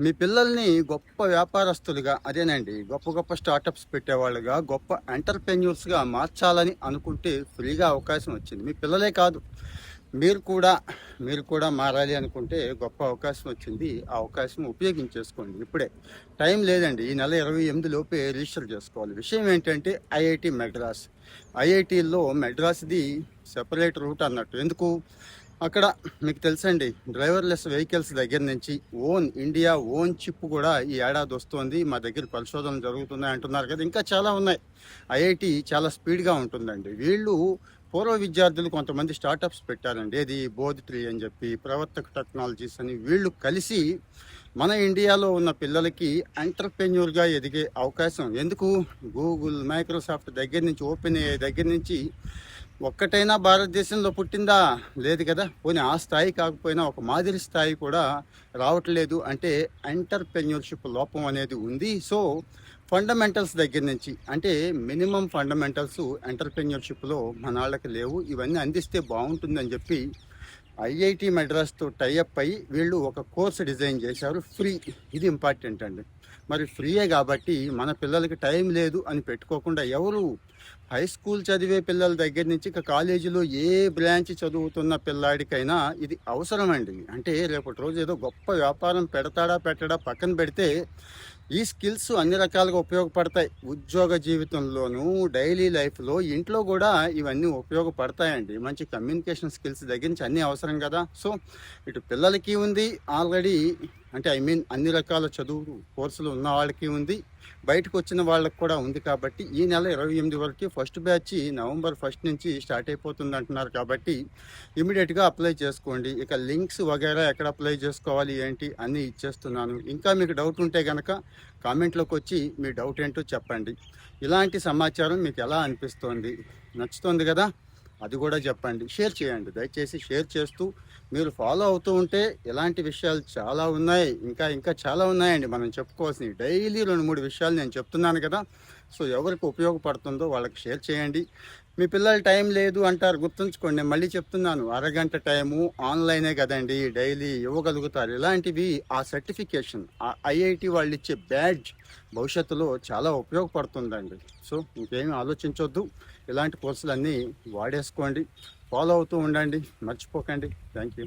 మీ పిల్లల్ని గొప్ప వ్యాపారస్తులుగా అదేనండి గొప్ప గొప్ప స్టార్టప్స్ పెట్టేవాళ్ళుగా గొప్ప ఎంటర్ప్రెన్యూర్స్గా మార్చాలని అనుకుంటే ఫ్రీగా అవకాశం వచ్చింది. మీ పిల్లలే కాదు మీరు కూడా మీరు కూడా మారాలి అనుకుంటే గొప్ప అవకాశం వచ్చింది. ఆ అవకాశం ఉపయోగించేసుకోండి. ఇప్పుడే టైం లేదండి ఈ నెల ఇరవై ఎనిమిది లోపే రిజిస్టర్ చేసుకోవాలి. విషయం ఏంటంటే ఐఐటి మెడ్రాస్. ఐఐటిలో మెడ్రాస్ది సెపరేట్ రూట్ అన్నట్టు. ఎందుకు? అక్కడ మీకు తెలుసండి డ్రైవర్లెస్ వెహికల్స్ దగ్గర నుంచి ఓన్ ఇండియా ఓన్ చిప్ కూడా ఈ ఏడాది వస్తుంది. మా దగ్గర పరిశోధనలు జరుగుతున్నాయి అంటున్నారు కదా ఇంకా చాలా ఉన్నాయి. ఐఐటి చాలా స్పీడ్గా ఉంటుందండి. వీళ్ళు పూర్వ విద్యార్థులు కొంతమంది స్టార్టప్స్ పెట్టారండి. ఏది బోధ్ త్రీ అని చెప్పి ప్రవర్తక టెక్నాలజీస్ అని వీళ్ళు కలిసి మన ఇండియాలో ఉన్న పిల్లలకి ఎంటర్ప్రెన్యూర్గా ఎదిగే అవకాశం. ఎందుకు? గూగుల్ మైక్రోసాఫ్ట్ దగ్గర నుంచి ఓపెన్ అయ్యే దగ్గర నుంచి ఒక్కటైనా భారతదేశంలో పుట్టిందా? లేదు కదా. పోనీ ఆ స్థాయి కాకపోయినా ఒక మాదిరి స్థాయి కూడా రావట్లేదు అంటే ఎంటర్ప్రెన్యూర్షిప్ లోపం అనేది ఉంది. సో ఫండమెంటల్స్ దగ్గర నుంచి అంటే మినిమం ఫండమెంటల్స్ ఎంటర్ప్రెన్యూర్షిప్లో మన వాళ్ళకి లేవు. ఇవన్నీ అందిస్తే బాగుంటుందని చెప్పి ఐఐటి మెడ్రాస్తో టైఅప్ అయ్యి వీళ్ళు ఒక కోర్స్ డిజైన్ చేశారు. ఫ్రీ. ఇది ఇంపార్టెంట్ అండి. మరి ఫ్రీయే కాబట్టి మన పిల్లలకి టైం లేదు అని పెట్టుకోకుండా ఎవరు హై స్కూల్ చదివే పిల్లల దగ్గర నుంచి ఇక కాలేజీలో ఏ బ్రాంచ్ చదువుతున్న పిల్లాడికైనా ఇది అవసరం అండి అంటే రేపటి రోజు ఏదో గొప్ప వ్యాపారం పెడతాడా పెట్టడా పక్కన పెడితే ఈ స్కిల్స్ అన్ని రకాలుగా ఉపయోగపడతాయి. ఉద్యోగ జీవితంలోనూ డైలీ లైఫ్లో ఇంట్లో కూడా ఇవన్నీ ఉపయోగపడతాయండి. మంచి కమ్యూనికేషన్ స్కిల్స్ దగ్గర నుంచి అన్నీ అవసరం కదా. సో ఇటు పిల్లలకి ఉంది. ఆల్రెడీ అంటే ఐ మీన్ అన్ని రకాల చదువు కోర్సులు ఉన్న వాళ్ళకి ఉంది. బయటకు వచ్చిన వాళ్ళకి కూడా ఉంది కాబట్టి ఈ నెల ఇరవై ఎనిమిది వరకు ఫస్ట్ బ్యాచ్ నవంబర్ ఫస్ట్ నుంచి స్టార్ట్ అయిపోతుంది అంటున్నారు కాబట్టి ఇమీడియట్గా అప్లై చేసుకోండి. ఇక లింక్స్ వగైరా ఎక్కడ అప్లై చేసుకోవాలి ఏంటి అన్నీ ఇచ్చేస్తున్నాను. ఇంకా మీకు డౌట్ ఉంటే కనుక కామెంట్లోకి వచ్చి మీ డౌట్ ఏంటో చెప్పండి. ఇలాంటి సమాచారం మీకు ఎలా అనిపిస్తోంది? నచ్చుతోంది కదా? అది కూడా చెప్పండి. షేర్ చేయండి. దయచేసి షేర్ చేస్తూ మీరు ఫాలో అవుతూ ఉంటే ఇలాంటి విషయాలు చాలా ఉన్నాయి. ఇంకా ఇంకా చాలా ఉన్నాయండి. మనం చెప్పుకోవాల్సినవి. డైలీ రెండు మూడు విషయాలు నేను చెప్తున్నాను కదా. సో ఎవరికి ఉపయోగపడుతుందో వాళ్ళకి షేర్ చేయండి. మీ పిల్లలు టైం లేదు అంటారు గుర్తుంచుకోండి. నేను మళ్ళీ చెప్తున్నాను అరగంట టైము ఆన్లైనే కదండి డైలీ ఇవ్వగలుగుతారు. ఇలాంటివి ఆ సర్టిఫికేషన్ ఆ ఐఐటి వాళ్ళు ఇచ్చే బ్యాడ్జ్ భవిష్యత్తులో చాలా ఉపయోగపడుతుందండి. సో ఇంకేం ఆలోచించొద్దు. ఇలాంటి కోర్సులన్నీ వాడేసుకోండి. ఫాలో అవుతూ ఉండండి. మర్చిపోకండి. Thank you